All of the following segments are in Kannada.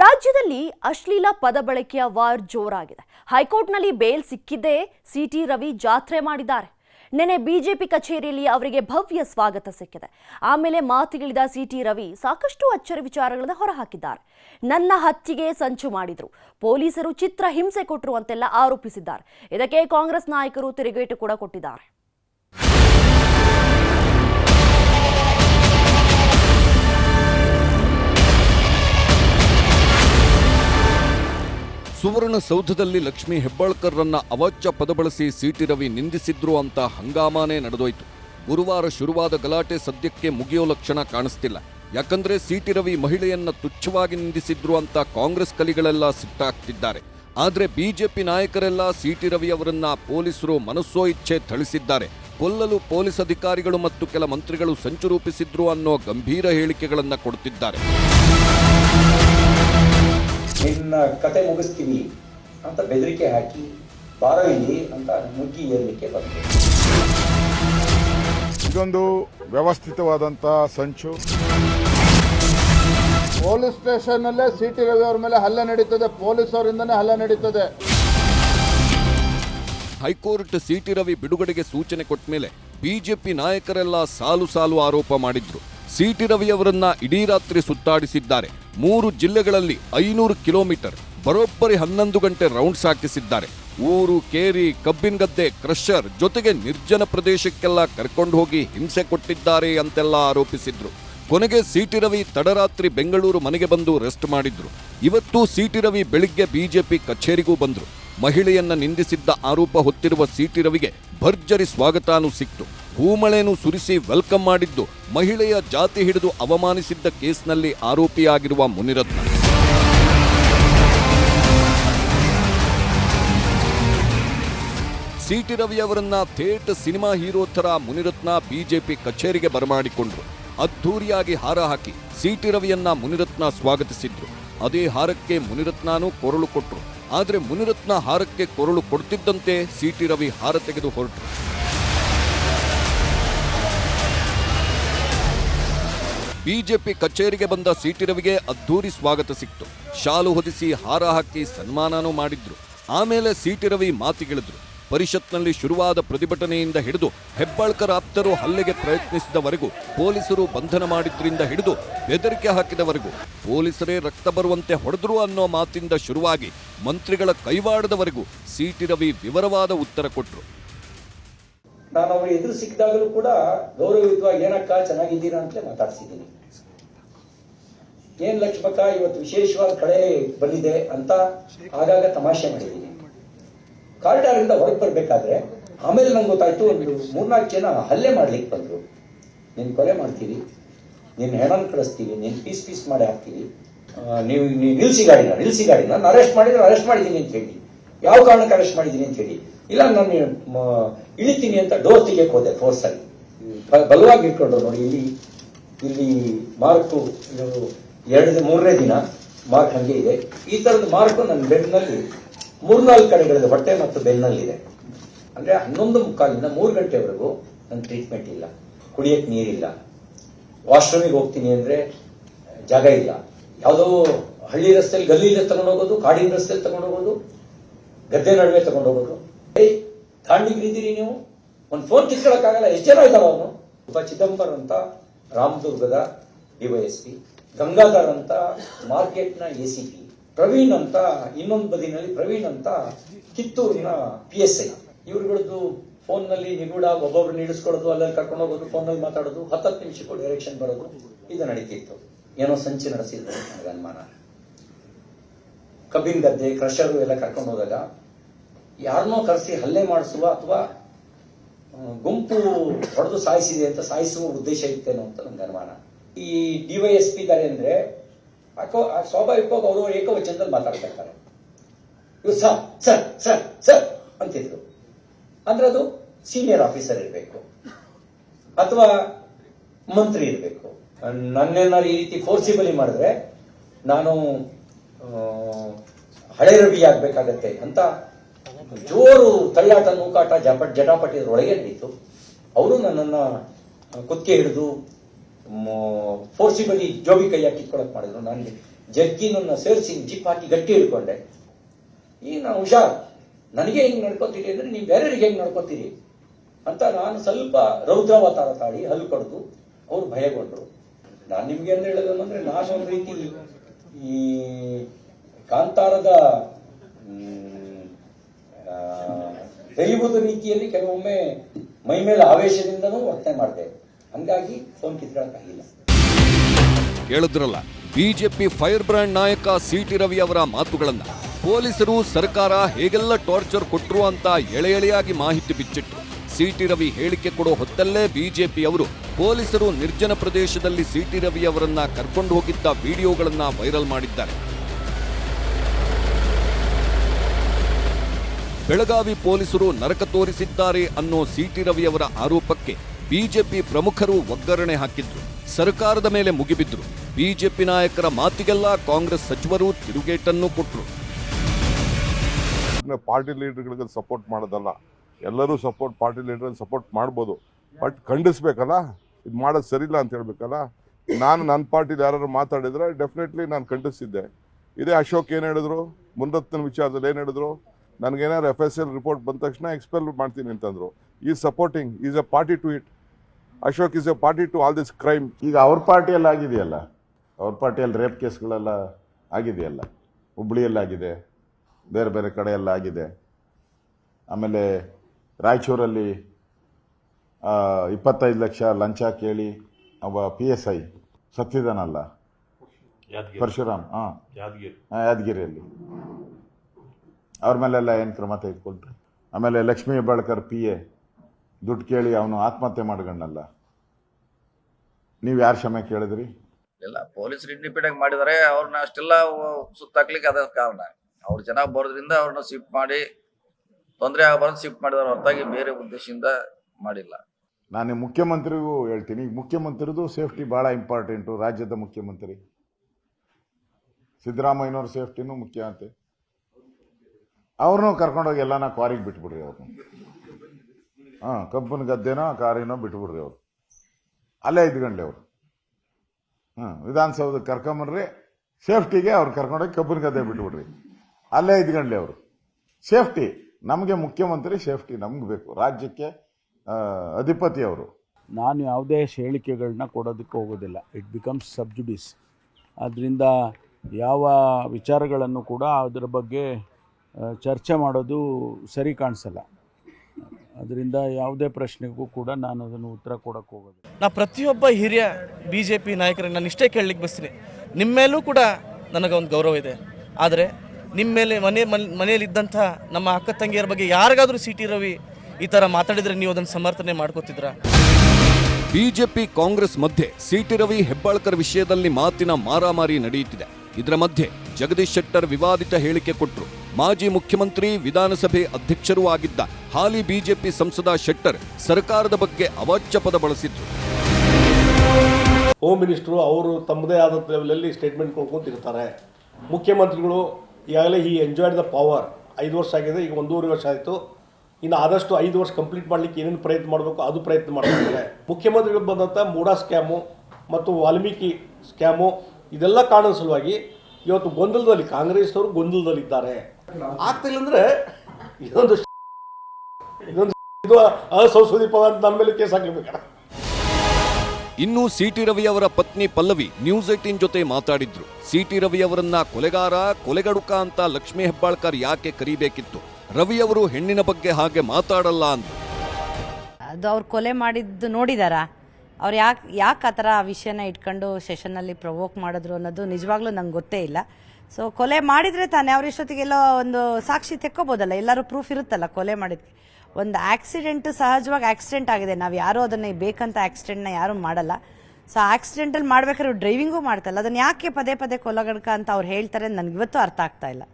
ರಾಜ್ಯದಲ್ಲಿ ಅಶ್ಲೀಲ ಪದ ಬಳಕೆಯ ವಾರ್ ಜೋರಾಗಿದೆ. ಹೈಕೋರ್ಟ್ನಲ್ಲಿ ಬೇಲ್ ಸಿಕ್ಕಿದ್ದೇ ಸಿಟಿ ರವಿ ಜಾತ್ರೆ ಮಾಡಿದ್ದಾರೆ. ನೆನೆ ಬಿಜೆಪಿ ಕಚೇರಿಯಲ್ಲಿ ಅವರಿಗೆ ಭವ್ಯ ಸ್ವಾಗತ ಸಿಕ್ಕಿದೆ. ಆಮೇಲೆ ಮಾತಿಗಿಳಿದ ಸಿಟಿ ರವಿ ಸಾಕಷ್ಟು ಅಚ್ಚರಿ ವಿಚಾರಗಳನ್ನು ಹೊರಹಾಕಿದ್ದಾರೆ. ನನ್ನ ಹತ್ಯೆಗೆ ಸಂಚು ಮಾಡಿದ್ರು. ಪೊಲೀಸರು ಚಿತ್ರ ಹಿಂಸೆ ಕೊಟ್ಟರು ಅಂತೆಲ್ಲ ಆರೋಪಿಸಿದ್ದಾರೆ. ಇದಕ್ಕೆ ಕಾಂಗ್ರೆಸ್ ನಾಯಕರು ತಿರುಗೇಟು ಕೂಡ ಕೊಟ್ಟಿದ್ದಾರೆ. ಸುವರ್ಣಸೌಧದಲ್ಲಿ ಲಕ್ಷ್ಮಿ ಹೆಬ್ಬಾಳ್ಕರ್ರನ್ನ ಅವಾಚ್ಯ ಪದ ಬಳಸಿ ಸಿಟಿ ರವಿ ನಿಂದಿಸಿದ್ರು ಅಂತ ಹಂಗಾಮಾನೇ ನಡೆದೋಯ್ತು. ಗುರುವಾರ ಶುರುವಾದ ಗಲಾಟೆ ಸದ್ಯಕ್ಕೆ ಮುಗಿಯೋ ಲಕ್ಷಣ ಕಾಣಿಸ್ತಿಲ್ಲ. ಯಾಕಂದ್ರೆ ಸಿಟಿ ರವಿ ಮಹಿಳೆಯನ್ನ ತುಚ್ಛವಾಗಿ ನಿಂದಿಸಿದ್ರು ಅಂತ ಕಾಂಗ್ರೆಸ್ ಕಲಿಗಳೆಲ್ಲ ಸಿಟ್ಟಾಗ್ತಿದ್ದಾರೆ ಆದ್ರೆ ಬಿಜೆಪಿ ನಾಯಕರೆಲ್ಲ ಸಿಟಿ ರವಿ ಅವರನ್ನ ಪೊಲೀಸರು ಮನಸ್ಸೋ ಇಚ್ಛೆ ಥಳಿಸಿದ್ದಾರೆ. ಕೊಲ್ಲಲು ಪೊಲೀಸ್ ಅಧಿಕಾರಿಗಳು ಮತ್ತು ಕೆಲ ಮಂತ್ರಿಗಳು ಸಂಚು ರೂಪಿಸಿದ್ರು ಅನ್ನೋ ಗಂಭೀರ ಹೇಳಿಕೆಗಳನ್ನ ಕೊಡ್ತಿದ್ದಾರೆ. ನಿನ್ನ ಕತೆ ಮುಗಿಸ್ತೀನಿ ಅಂತ ಬೆದರಿಕೆ ಹಾಕಿ ಬಾರೋ ಇಲ್ಲಿ ಅಂತ ನುಗ್ಗಿ ಏರ್ಲಿಕ್ಕೆ ಬಂತು ಇದೊಂದು ವ್ಯವಸ್ಥಿತವಾದಂಥ ಸಂಚು. ಪೊಲೀಸ್ ಸ್ಟೇಷನ್ ಅಲ್ಲೇ ಸಿಟಿ ರವಿ ಅವ್ರ ಮೇಲೆ ಹಲ್ಲೆ ನಡೀತದೆ ಪೊಲೀಸ್ ಅವರಿಂದನೇ ಹಲ್ಲೆ ನಡೀತದೆ. ಹೈಕೋರ್ಟ್ ಸಿಟಿ ರವಿ ಬಿಡುಗಡೆಗೆ ಸೂಚನೆ ಕೊಟ್ಟ ಮೇಲೆ ಬಿಜೆಪಿ ನಾಯಕರೆಲ್ಲ ಸಾಲು ಸಾಲು ಆರೋಪ ಮಾಡಿದ್ರು. ಸಿಟಿ ರವಿ ಅವರನ್ನ ಇಡೀ ರಾತ್ರಿ ಸುತ್ತಾಡಿಸಿದ್ದಾರೆ. ಮೂರು ಜಿಲ್ಲೆಗಳಲ್ಲಿ ಐನೂರು ಕಿಲೋಮೀಟರ್, ಬರೋಬ್ಬರಿ ಹನ್ನೊಂದು ಗಂಟೆ ರೌಂಡ್ಸ್ ಹಾಕಿಸಿದ್ದಾರೆ ಊರು ಕೇರಿ, ಕಬ್ಬಿನ ಗದ್ದೆ, ಕ್ರಷರ್ ಜೊತೆಗೆ ನಿರ್ಜನ ಪ್ರದೇಶಕ್ಕೆಲ್ಲ ಕರ್ಕೊಂಡು ಹೋಗಿ ಹಿಂಸೆ ಕೊಟ್ಟಿದ್ದಾರೆ ಅಂತೆಲ್ಲ ಆರೋಪಿಸಿದ್ರು. ಕೊನೆಗೆ ಸಿಟಿ ರವಿ ತಡರಾತ್ರಿ ಬೆಂಗಳೂರು ಮನೆಗೆ ಬಂದು ರೆಸ್ಟ್ ಮಾಡಿದ್ರು. ಇವತ್ತು ಸಿಟಿ ರವಿ ಬೆಳಿಗ್ಗೆ ಬಿಜೆಪಿ ಕಚೇರಿಗೂ ಬಂದ್ರು. ಮಹಿಳೆಯನ್ನ ನಿಂದಿಸಿದ್ದ ಆರೋಪ ಹೊತ್ತಿರುವ ಸಿಟಿ ರವಿಗೆ ಭರ್ಜರಿ ಸ್ವಾಗತಾನು ಸಿಕ್ತು. ಹೂಮಳೆನು ಸುರಿಸಿ ವೆಲ್ಕಮ್ ಮಾಡಿದ್ದು, ಮಹಿಳೆಯ ಜಾತಿ ಹಿಡಿದು ಅವಮಾನಿಸಿದ್ದ ಕೇಸ್ನಲ್ಲಿ ಆರೋಪಿಯಾಗಿರುವ ಮುನಿರತ್ನ. ಸಿಟಿ ರವಿಯವರನ್ನ ಥೇಟ್ ಸಿನಿಮಾ ಹೀರೋ ಥರ ಮುನಿರತ್ನ ಬಿಜೆಪಿ ಕಚೇರಿಗೆ ಬರಮಾಡಿಕೊಂಡ್ರು. ಅದ್ಧೂರಿಯಾಗಿ ಹಾರ ಹಾಕಿ ಸಿಟಿ ರವಿಯನ್ನ ಮುನಿರತ್ನ ಸ್ವಾಗತಿಸಿದ್ರು. ಅದೇ ಹಾರಕ್ಕೆ ಮುನಿರತ್ನನೂ ಕೊರಳು ಕೊಟ್ರು. ಆದ್ರೆ ಮುನಿರತ್ನ ಹಾರಕ್ಕೆ ಕೊರಳು ಕೊಡ್ತಿದ್ದಂತೆ ಸಿ ಟಿ ರವಿ ಹಾರ ತೆಗೆದು ಹೊರಟರು ಬಿಜೆಪಿ ಕಚೇರಿಗೆ ಬಂದ ಸಿ ಟಿ ರವಿಗೆ ಅದ್ಧೂರಿ ಸ್ವಾಗತ ಸಿಕ್ತು. ಶಾಲು ಹೊದಿಸಿ ಹಾರ ಹಾಕಿ ಸನ್ಮಾನನೂ ಮಾಡಿದ್ರು. ಆಮೇಲೆ ಸಿ ಟಿ ರವಿ ಮಾತಿಗಿಳಿದ್ರು. ಪರಿಷತ್ನಲ್ಲಿ ಶುರುವಾದ ಪ್ರತಿಭಟನೆಯಿಂದ ಹಿಡಿದು ಹೆಬ್ಬಾಳ್ಕರ್ ಆಪ್ತರು ಹಲ್ಲೆಗೆ ಪ್ರಯತ್ನಿಸಿದವರೆಗೂ ಪೊಲೀಸರು ಬಂಧನ ಮಾಡಿದ್ರಿಂದ ಹಿಡಿದು ಬೆದರಿಕೆ ಹಾಕಿದವರೆಗೂ ಪೊಲೀಸರೇ ರಕ್ತ ಬರುವಂತೆ ಹೊಡೆದ್ರು ಅನ್ನೋ ಮಾತಿಂದ ಶುರುವಾಗಿ ಮಂತ್ರಿಗಳ ಕೈವಾಡದವರೆಗೂ ಸಿಟಿ ರವಿ ವಿವರವಾದ ಉತ್ತರ ಕೊಟ್ರು. ನಾನು ಅವ್ರು ಎದುರು ಸಿಕ್ಕಿದಾಗಲೂ ಕೂಡ ಗೌರವಯುತವಾಗಿ, ಏನಕ್ಕ ಚೆನ್ನಾಗಿದ್ದೀರಾ ಅಂತಲೇ ಮಾತಾಡ್ಸಿದ್ದೀನಿ. ಏನ್ ಲಕ್ಷ್ಮಕ್ಕ, ಇವತ್ತು ವಿಶೇಷವಾದ ಕಡೆ ಬಂದಿದೆ ಅಂತ ಆಗಾಗ ತಮಾಷೆ ಮಾಡಿದ್ದೀನಿ. ಕಾರಿಡಾರ್ ಇಂದ ಹೊರಗೆ ಬರ್ಬೇಕಾದ್ರೆ ಆಮೇಲೆ ನಂಗೆ ಗೊತ್ತಾಯ್ತು, ಒಂದು ಮೂರ್ನಾಲ್ಕು ಜನ ಹಲ್ಲೆ ಮಾಡ್ಲಿಕ್ಕೆ ಬಂದ್ರು. ನಿನ್ ಕೊಲೆ ಮಾಡ್ತೀರಿ ನಿನ್ನ ಹೆಣನ್ ಕಳಿಸ್ತೀವಿ ನಿನ್ ಪೀಸ್ ಪೀಸ್ ಮಾಡಿ ಹಾಕ್ತೀವಿ ನೀವು ನೀವು ನಿಲ್ಸಿ ಗಾಡಿನ ನಿಲ್ಸಿ ಗಾಡಿನ, ನಾನು ಅರೆಸ್ಟ್ ಮಾಡಿದ್ರೆ ಅರೆಸ್ಟ್ ಮಾಡಿದ್ದೀನಿ ಅಂತ ಹೇಳಿ. ಯಾವ ಕಾರಣಕ್ಕೆ ಅರೆಸ್ಟ್ ಮಾಡಿದ್ದೀನಿ ಅಂತ ಹೇಳಿ. ಇಲ್ಲ, ನಾನು ಇಳಿತೀನಿ ಅಂತ ಡೋರ್ ತೆಗಿಯಕ್ಕೆ ಹೋದೆ ಫೋರ್ಸ್ ಆಗಿ ಬಲವಾಗಿ ಇಟ್ಕೊಂಡ್ರು ನೋಡಿ, ಇಲ್ಲಿ ಇಲ್ಲಿ ಮಾರ್ಕು ಎರಡು, ಮೂರನೇ ದಿನ ಮಾರ್ಕ್ ಹಂಗೆ ಇದೆ. ಈ ತರದ ಮಾರ್ಕು ನನ್ನ ಬೆನ್ನಲ್ಲಿ ಮೂರ್ನಾಲ್ಕು ಕಡೆಗಳಲ್ಲಿ ಹೊಟ್ಟೆ ಮತ್ತು ಬೆನ್ನಲ್ಲಿದೆ. ಅಂದ್ರೆ ಹನ್ನೊಂದು ಮುಕ್ಕಾಲಿಂದ ಮೂರು ಗಂಟೆವರೆಗೂ ನನ್ನ ಟ್ರೀಟ್ಮೆಂಟ್ ಇಲ್ಲ. ಕುಡಿಯಕ್ಕೆ ನೀರಿಲ್ಲ. ವಾಶ್ರೂಮಿಗೆ ಹೋಗ್ತೀನಿ ಅಂದ್ರೆ ಜಾಗ ಇಲ್ಲ. ಯಾವುದೋ ಹಳ್ಳಿ ರಸ್ತೆಯಲ್ಲಿ ಗಲ್ಲಿಯಲ್ಲಿ ತಗೊಂಡು ಹೋಗೋದು, ಕಾಡಿನ ರಸ್ತೆಯಲ್ಲಿ ತಗೊಂಡು ಹೋಗೋದು, ಗದ್ದೆ ನಡುವೆ ತಗೊಂಡು ಹೋಗೋದು. ಏಯ್ ದಾಂಡಿಗಿರಿದ್ದೀರಿ ನೀವು? ಒಂದು ಫೋನ್ ಕಿತ್ಕೊಳಕ್ಕಾಗಲ್ಲ. ಎಷ್ಟು ಜನ ಇದ್ದಾವೆ ಅವನು? ಒಬ್ಬ ಚಿದಂಬರ್ ಅಂತ, ರಾಮದುರ್ಗದ ಡಿವೈಎಸ್ಪಿ ಗಂಗಾಧರ್ ಅಂತ ಮಾರ್ಕೆಟ್ನ ಎಸಿಪಿ ಪ್ರವೀಣ್ ಅಂತ ಇನ್ನೊಂದು ಬದಿನಲ್ಲಿ ಪ್ರವೀಣ್ ಅಂತ ಕಿತ್ತೂರಿನ ಪಿ ಎಸ್ ಐ ಇವ್ರುಗಳದ್ದು ಫೋನ್ನಲ್ಲಿ ನಿಗೂಢ ಒಬ್ಬೊಬ್ರು ನೀಡಿಸ್ಕೊಳ್ಳೋದು ಅಲ್ಲಲ್ಲಿ ಕರ್ಕೊಂಡು ಹೋಗೋದು ಫೋನ್ನಲ್ಲಿ ಮಾತಾಡೋದು, ಹತ್ತತ್ತು ನಿಮಿಷಕ್ಕೂ ಡೈರೆಕ್ಷನ್ ಬರೋದು, ಇದು ನಡೀತಿತ್ತು ಏನೋ ಸಂಚಿ ನಡೆಸಿದ್ರು ನನಗೆ ಅನುಮಾನ. ಕಬ್ಬಿನ ಗದ್ದೆ ಕ್ರಷರು ಎಲ್ಲ ಕರ್ಕೊಂಡು ಹೋದಾಗ ಯಾರನ್ನೋ ಕರೆಸಿ ಹಲ್ಲೆ ಮಾಡಿಸುವ ಅಥವಾ ಗುಂಪು ಹೊಡೆದು ಸಾಯಿಸಿದೆ ಅಂತ ಸಾಯಿಸುವ ಉದ್ದೇಶ ಇತ್ತೇನೋ ಅಂತ ನನ್ಗೆ ಅನುಮಾನ. ಈ ಡಿವೈಎಸ್ಪಿ ದಾರೆ ಅಂದ್ರೆ ಸ್ವಾಭಾವಿಕವಾಗಿ ಅವರು ಏಕವಚನದಲ್ಲಿ ಮಾತಾಡ್ತಾ ಇರ್ತಾರೆ. ಇವ್ರು, ಸರ್ ಸರ್ ಸರ್ ಸರ್ ಅಂತಿದ್ರು ಅಂದ್ರೆ ಅದು ಸೀನಿಯರ್ ಆಫೀಸರ್ ಇರಬೇಕು. ಅಥವಾ ಮಂತ್ರಿ ಇರಬೇಕು. ನನ್ನೇನಾದ್ರು ಈ ರೀತಿ ಫೋರ್ಸಿಬಲಿ ಮಾಡಿದ್ರೆ ನಾನು ಹಳೆ ರವಿ ಆಗ್ಬೇಕಾಗತ್ತೆ ಅಂತ ಜೋರು ತಳ್ಳಾಟ ನೂಕಾಟ ಜಪಟ್ ಜಟಾಪಟಿ ಒಳಗೆ ನಡೀತು ಅವರು ನನ್ನನ್ನು ಕುತ್ತಿಗೆ ಹಿಡಿದು ಫೋರ್ಸಿಬಲಿ ಜೋಬಿ ಕೈಯಾಗಿ ಕಿತ್ಕೊಳಕ್ ಮಾಡಿದ್ರು. ನನಗೆ ಜಗ್ಗಿನನ್ನ ಸೇರಿಸಿ ಜಿಪ್ ಹಾಕಿ ಗಟ್ಟಿ ಹಿಡ್ಕೊಂಡೆ. ಈಗ ನಾವು ಹುಷಾರ್. ನನಗೆ ಹೆಂಗ್ ನಡ್ಕೋತೀರಿ ಅಂದ್ರೆ ನೀವು ಬೇರೆಯವ್ರಿಗೆ ಹೆಂಗ್ ನಡ್ಕೋತೀರಿ? ಅಂತ ನಾನು ಸ್ವಲ್ಪ ರೌದ್ರಾವತಾರ ತಾಳಿ ಹಲ್ಲು ಕಡ್ದು ಅವ್ರು ಭಯಗೊಂಡ್ರು. ನಾನು ನಿಮ್ಗೆ ಏನ್ ಹೇಳೋದು ಅಂದ್ರೆ ನಾನು ಒಂದು ರೀತಿ ಈ ಕಾಂತಾರದ ದೈವದ ರೀತಿಯಲ್ಲಿ ಕೆಲವೊಮ್ಮೆ ಮೈ ಮೇಲೆ ಆವೇಶದಿಂದನೂ ವರ್ತನೆ ಮಾಡಿದೆ ಹಂಗಾಗಿ ಸೋಂಕಿತರಾಗಿಲ್ಲ ಕೇಳಿದ್ರಲ್ಲ, ಬಿಜೆಪಿ ಫೈರ್ ಬ್ರ್ಯಾಂಡ್ ನಾಯಕ ಸಿಟಿ ರವಿ ಅವರ ಮಾತುಗಳನ್ನ. ಪೊಲೀಸರು ಸರ್ಕಾರ ಹೇಗೆಲ್ಲ ಟಾರ್ಚರ್ ಕೊಟ್ಟರು ಅಂತ ಎಳೆ ಎಳೆಯಾಗಿ ಮಾಹಿತಿ ಸಿ ಟಿ ರವಿ ಹೇಳಿಕೆ ಕೊಡೋ ಹೊತ್ತಲ್ಲೇ ಬಿಜೆಪಿ ಅವರು ಪೊಲೀಸರು ನಿರ್ಜನ ಪ್ರದೇಶದಲ್ಲಿ ಸಿಟಿ ರವಿ ಅವರನ್ನ ಕರ್ಕೊಂಡು ಹೋಗಿದ್ದ ವಿಡಿಯೋಗಳನ್ನ ವೈರಲ್ ಮಾಡಿದ್ದಾರೆ. ಬೆಳಗಾವಿ ಪೊಲೀಸರು ನರಕ ತೋರಿಸಿದ್ದಾರೆ ಅನ್ನೋ ಸಿಟಿ ರವಿ ಅವರ ಆರೋಪಕ್ಕೆ ಬಿಜೆಪಿ ಪ್ರಮುಖರು ಒಗ್ಗರಣೆ ಹಾಕಿದ್ರು. ಸರ್ಕಾರದ ಮೇಲೆ ಮುಗಿಬಿದ್ರು. ಬಿಜೆಪಿ ನಾಯಕರ ಮಾತಿಗೆಲ್ಲ ಕಾಂಗ್ರೆಸ್ ಸಚಿವರು ತಿರುಗೇಟನ್ನು ಕೊಟ್ಟರು ಪಾರ್ಟಿ ಲೀಡರ್ಗಳಿಗೆ ಸಪೋರ್ಟ್ ಮಾಡೋದಲ್ಲ. ಎಲ್ಲರೂ ಸಪೋರ್ಟ್, ಪಾರ್ಟಿ ಲೀಡರ್ ಸಪೋರ್ಟ್ ಮಾಡ್ಬೋದು. ಬಟ್ ಖಂಡಿಸ್ಬೇಕಲ್ಲ? ಇದು ಮಾಡೋದು ಸರಿಯಿಲ್ಲ ಅಂತ ಹೇಳ್ಬೇಕಲ್ಲ? ನಾನು ನನ್ನ ಪಾರ್ಟಿಲಿ ಯಾರು ಮಾತಾಡಿದ್ರೆ ಡೆಫಿನೆಟ್ಲಿ ನಾನು ಖಂಡಿಸಿದ್ದೆ ಇದೇ ಅಶೋಕ್ ಏನು ಹೇಳಿದ್ರು? ಮುನ್ರತ್ನ ವಿಚಾರದಲ್ಲಿ ಏನು ಹೇಳಿದ್ರು? ನನಗೇನಾದ್ರು ಎಫ್ ಎಸ್ ಎಲ್ ರಿಪೋರ್ಟ್ ಬಂದ ತಕ್ಷಣ ಎಕ್ಸ್ಪೆಲ್ ಮಾಡ್ತೀನಿ ಅಂತಂದ್ರು. Is supporting is a party to it Ashok is a party to all this crime. ಈಗ ಅವ್ರ ಪಾರ್ಟಿಯಲ್ಲಿ ಆಗಿದೆಯಲ್ಲ? ಅವ್ರ ಪಾರ್ಟಿಯಲ್ಲಿ ರೇಪ್ ಕೇಸ್ಗಳೆಲ್ಲ ಆಗಿದೆಯಲ್ಲ? ಹುಬ್ಳಿಯಲ್ಲಿ ಆಗಿದೆ ಬೇರೆ ಬೇರೆ ಕಡೆಯೆಲ್ಲ ಎಲ್ಲ ಆಗಿದೆ ಆಮೇಲೆ ರಾಯಚೂರಲ್ಲಿ ಆ, ಇಪ್ಪತ್ತೈದು ಲಕ್ಷ ಲಂಚ ಕೇಳಿ ಅವ ಪಿ ಎಸ್ ಐ ಸತ್ತಿದಾನಲ್ಲ ಪರಶುರಾಮ್ ಹಾಂ. ಯಾದಗಿರಿಯಲ್ಲಿ. ಅವ್ರ ಮೇಲೆಲ್ಲ ಏನು ಕ್ರಮ ತೆಗೆದುಕೊಂಡ್ರಿ? ಆಮೇಲೆ ಲಕ್ಷ್ಮೀ ಹೆಬ್ಬಾಳ್ಕರ್ ಪಿ ಎ ದುಡ್ಡು ಕೇಳಿ ಅವನು ಆತ್ಮಹತ್ಯೆ ಮಾಡ್ಕೊಂಡಲ್ಲ ನೀವು ಯಾರು ಕ್ಷಮೆ ಕೇಳಿದ್ರಿ? ಇಲ್ಲ ಪೊಲೀಸರು ಇಂಡಿಪೆಂಡೆಂಟ್ ಮಾಡಿದರೆ ಅವ್ರನ್ನ ಅಷ್ಟೆಲ್ಲ ಸುತ್ತಾಕ್ಲಿಕ್ಕೆ ಅದ ಕಾರಣ. ಅವ್ರು ಜನ ಬರೋದ್ರಿಂದ ಅವ್ರನ್ನ ಶಿಫ್ಟ್ ಮಾಡಿ ತೊಂದರೆ ಆಗಬಾರ್ದು ಶಿಫ್ಟ್ ಮಾಡಿದಾರೆ ಹೊರತಾಗಿ ಬೇರೆ ಉದ್ದೇಶದಿಂದ ಮಾಡಿಲ್ಲ. ನಾನು ಮುಖ್ಯಮಂತ್ರಿಗೂ ಹೇಳ್ತೀನಿ ಈಗ ಮುಖ್ಯಮಂತ್ರಿದು ಸೇಫ್ಟಿ ಭಾಳ ಇಂಪಾರ್ಟೆಂಟು ರಾಜ್ಯದ ಮುಖ್ಯಮಂತ್ರಿ. ಸಿದ್ದರಾಮಯ್ಯನವ್ರ ಸೇಫ್ಟಿನೂ ಮುಖ್ಯ ಅಂತೆ. ಅವ್ರನ್ನೂ ಕರ್ಕೊಂಡೋಗಿ ಎಲ್ಲಾನ ಕ್ವಾರಿಗೆ ಬಿಟ್ಬಿಡ್ರಿ ಅವ್ರನ್ನ ಹಾಂ, ಕಬ್ಬನ ಗದ್ದೆನೋ, ಕಾರಿನೋ ಬಿಟ್ಬಿಡ್ರಿ ಅವರು. ಅಲ್ಲೇ ಇದ್ಕೊಂಡ್ಲಿ ಅವರು. ಹಾಂ ವಿಧಾನಸೌಧಕ್ಕೆ ಕರ್ಕೊಂಬನ್ರಿ ಸೇಫ್ಟಿಗೆ ಅವ್ರು ಕರ್ಕೊಂಡೋಗಿ ಕಬ್ಬನ ಗದ್ದೆ ಬಿಟ್ಬಿಡ್ರಿ. ಅಲ್ಲೇ ಇದ್ಕೊಂಡ್ಲಿ ಅವರು. ಸೇಫ್ಟಿ, ನಮಗೆ ಮುಖ್ಯಮಂತ್ರಿ ಸೇಫ್ಟಿ ನಮ್ಗೆ ಬೇಕು. ರಾಜ್ಯಕ್ಕೆ ಅಧಿಪತಿ ಅವರು. ನಾನು ಯಾವುದೇ ಹೇಳಿಕೆಗಳನ್ನ ಕೊಡೋದಕ್ಕೆ ಹೋಗೋದಿಲ್ಲ. ಇಟ್ ಬಿಕಮ್ಸ್ ಸಬ್ಜುಡಿಸ್ ಅದರಿಂದ ಯಾವ ವಿಚಾರಗಳನ್ನು ಕೂಡ ಅದರ ಬಗ್ಗೆ ಚರ್ಚೆ ಮಾಡೋದು ಸರಿ ಕಾಣಿಸಲ್ಲ. ಅದರಿಂದ ಯಾವುದೇ ಪ್ರಶ್ನೆಗೂ ಕೂಡ ನಾನು ಅದನ್ನು ಉತ್ತರ ಕೊಡೋಕ್ಕೆ ಹೋಗೋದು ನಾ ಪ್ರತಿಯೊಬ್ಬ ಹಿರಿಯ ಬಿ ಜೆ ಪಿ ನಾಯಕರಿಗೆ ನಾನು ಇಷ್ಟೇ ಕೇಳಲಿಕ್ಕೆ ಬಸ್ತೀನಿ. ನಿಮ್ಮ ಮೇಲೂ ಕೂಡ ನನಗೆ ಒಂದು ಗೌರವ ಇದೆ. ಆದರೆ ನಿಮ್ಮ ಮೇಲೆ ಮನೆ ಮನ್- ಮನೆಯಲ್ಲಿದ್ದಂಥ ನಮ್ಮ ಅಕ್ಕ ತಂಗಿಯರ ಬಗ್ಗೆ ಯಾರಿಗಾದರೂ ಸಿ ಟಿ ರವಿ ಈ ಥರ ಮಾತಾಡಿದರೆ ನೀವು ಅದನ್ನು ಸಮರ್ಥನೆ ಮಾಡ್ಕೋತಿದ್ರಾ? ಬಿಜೆಪಿ ಕಾಂಗ್ರೆಸ್ ಮಧ್ಯೆ ಸಿಟಿ ರವಿ ಹೆಬ್ಬಾಳ್ಕರ್ ವಿಷಯದಲ್ಲಿ ಮಾತಿನ ಮಾರಾಮಾರಿ ನಡೆಯುತ್ತಿದೆ. ಇದರ ಮಧ್ಯೆ ಜಗದೀಶ್ ಶೆಟ್ಟರ್ ವಿವಾದಿತ ಹೇಳಿಕೆ ಕೊಟ್ಟರು ಮಾಜಿ ಮುಖ್ಯಮಂತ್ರಿ ವಿಧಾನಸಭೆ ಅಧ್ಯಕ್ಷರೂ ಆಗಿದ್ದ ಹಾಲಿ ಬಿಜೆಪಿ ಸಂಸದ ಶೆಟ್ಟರ್ ಸರ್ಕಾರದ ಬಗ್ಗೆ ಅವಾಚ್ಯ ಪದ ಬಳಸಿದ್ರು. ಹೋಮ್ ಮಿನಿಸ್ಟ್ರು ಅವರು ತಮ್ಮದೇ ಆದ ಲೆವೆಲಲ್ಲಿ ಸ್ಟೇಟ್ಮೆಂಟ್ ಕೊಡ್ಕೊಂತಿರ್ತಾರೆ ಮುಖ್ಯಮಂತ್ರಿಗಳು, ಈಗಾಗಲೇ ಈ ಎಂಜಾಯ್ಡ್ ದ ಪವರ್ ಐದು ವರ್ಷ ಆಗಿದೆ, ಈಗ ಒಂದೂವರೆ ವರ್ಷ ಆಯಿತು. ಇನ್ನು ಆದಷ್ಟು ಐದು ವರ್ಷ ಕಂಪ್ಲೀಟ್ ಮಾಡಲಿಕ್ಕೆ ಏನೇನು ಪ್ರಯತ್ನ ಮಾಡಬೇಕು ಅದು ಪ್ರಯತ್ನ ಮಾಡ್ತಿದ್ದಾರೆ. ಮುಖ್ಯಮಂತ್ರಿಗಳು ಬಂದಂಥ ಮೂಡಾ ಸ್ಕ್ಯಾಮು ಮತ್ತು ವಾಲ್ಮೀಕಿ ಸ್ಕ್ಯಾಮು ಇದೆಲ್ಲ ಕಾರಣದ ಸಲುವಾಗಿ ಇವತ್ತು ಗೊಂದಲದಲ್ಲಿ ಕಾಂಗ್ರೆಸ್ನವರು ಗೊಂದಲದಲ್ಲಿದ್ದಾರೆ. ಆಗ್ತಿಲ್ಲ ಅಂದ್ರೆ ಇದೊಂದು ಇದೊಂದು ಇದು ಅಂತ ನನ್ನ ಮೇಲೆ ಕೇಸ್ ಹಾಕ್ಲೇಬೇಕಾರೆ ಇನ್ನು ಸಿಟಿ ರವಿ ಅವರ ಪತ್ನಿ ಪಲ್ಲವಿ ನ್ಯೂಸ್ ಏಟೀನ್ ಜೊತೆ ಮಾತಾಡಿದ್ರು. ಸಿಟಿ ರವಿ ಅವರನ್ನ ಕೊಲೆಗಾರ ಕೊಲೆಗಡುಕ ಅಂತ ಲಕ್ಷ್ಮೀ ಹೆಬ್ಬಾಳ್ಕರ್ ಯಾಕೆ ಕರಿಬೇಕಿತ್ತು? ರವಿ ಅವರು ಹೆಣ್ಣಿನ ಬಗ್ಗೆ ಹಾಗೆ ಮಾತಾಡಲ್ಲ ಅಂದ್ರು. ಅದು ಅವ್ರು ಕೊಲೆ ಮಾಡಿದ್ದು ನೋಡಿದಾರಾ? ಅವ್ರು ಯಾಕೆ ಯಾಕೆ ಆ ಥರ ಆ ವಿಷಯನ ಇಟ್ಕೊಂಡು ಸೆಷನ್ನಲ್ಲಿ ಪ್ರವೋಕ್ ಮಾಡಿದ್ರು ಅನ್ನೋದು ನಿಜವಾಗ್ಲೂ ನಂಗೆ ಗೊತ್ತೇ ಇಲ್ಲ. ಸೊ ಕೊಲೆ ಮಾಡಿದರೆ ತಾನೇ ಅವ್ರ ಇಷ್ಟೊತ್ತಿಗೆಲ್ಲೋ ಒಂದು ಸಾಕ್ಷಿ ತೆಕ್ಕೋಬೋದಲ್ಲ? ಎಲ್ಲರೂ ಪ್ರೂಫ್ ಇರುತ್ತಲ್ಲ ಕೊಲೆ ಮಾಡಿದ್ವಿ ಒಂದು ಆಕ್ಸಿಡೆಂಟ್ ಸಹಜವಾಗಿ ಆಕ್ಸಿಡೆಂಟ್ ಆಗಿದೆ. ನಾವು ಯಾರೂ ಅದನ್ನು ಬೇಕಂತ ಆಕ್ಸಿಡೆಂಟ್ನ ಯಾರೂ ಮಾಡಲ್ಲ. ಸೊ ಆಕ್ಸಿಡೆಂಟಲ್ಲಿ ಮಾಡ್ಬೇಕಾದ್ರೆ ಡ್ರೈವಿಂಗು ಮಾಡ್ತಲ್ಲ ಅದನ್ನು ಯಾಕೆ ಪದೇ ಪದೇ ಕೊಲಗಡ್ಕ ಅಂತ ಅವ್ರು ಹೇಳ್ತಾರೆ ನನಗೆ ಇವತ್ತು ಅರ್ಥ ಆಗ್ತಾ ಇಲ್ಲ.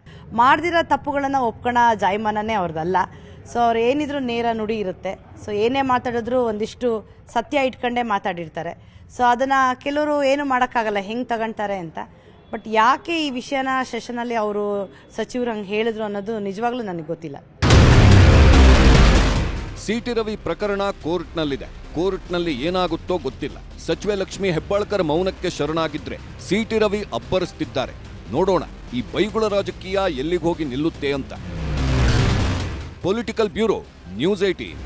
ಮಾಡ್ದಿರೋ ತಪ್ಪುಗಳನ್ನು ಒಪ್ಕೋಣ ಜಾಯಮಾನನೇ ಅವ್ರದ್ದಲ್ಲ ಸೊ ಅವ್ರು ಏನಿದ್ರು ನೇರ ನುಡಿ ಇರುತ್ತೆ. ಸೊ ಏನೇ ಮಾತಾಡಿದ್ರು ಒಂದಿಷ್ಟು ಸತ್ಯ ಇಟ್ಕೊಂಡೇ ಮಾತಾಡಿರ್ತಾರೆ. ಸೊ ಅದನ್ನು ಕೆಲವರು ಏನು ಮಾಡೋಕ್ಕಾಗಲ್ಲ, ಹೆಂಗೆ ತಗೊಳ್ತಾರೆ ಅಂತ. ಬಟ್ ಯಾಕೆ ಈ ವಿಷಯನ ಸೆಷನಲ್ಲಿ ಅವರು ಸಚಿವರು ಹಂಗೆ ಹೇಳಿದ್ರು ಅನ್ನೋದು ನಿಜವಾಗ್ಲೂ ನನಗೆ ಗೊತ್ತಿಲ್ಲ. ಸಿಟಿ ರವಿ ಪ್ರಕರಣ ಕೋರ್ಟ್ನಲ್ಲಿದೆ. ಕೋರ್ಟ್ನಲ್ಲಿ ಏನಾಗುತ್ತೋ ಗೊತ್ತಿಲ್ಲ. ಸಚಿವೆ ಲಕ್ಷ್ಮಿ ಹೆಬ್ಬಾಳ್ಕರ್ ಮೌನಕ್ಕೆ ಶರಣಾಗಿದ್ರೆ ಸಿಟಿ ರವಿ ಅಬ್ಬರಿಸ್ತಿದ್ದಾರೆ. ನೋಡೋಣ, ಈ ಬೈಗುಳ ರಾಜಕೀಯ ಎಲ್ಲಿಗೆ ಹೋಗಿ ನಿಲ್ಲುತ್ತೆ ಅಂತ. Political bureau, news eighteen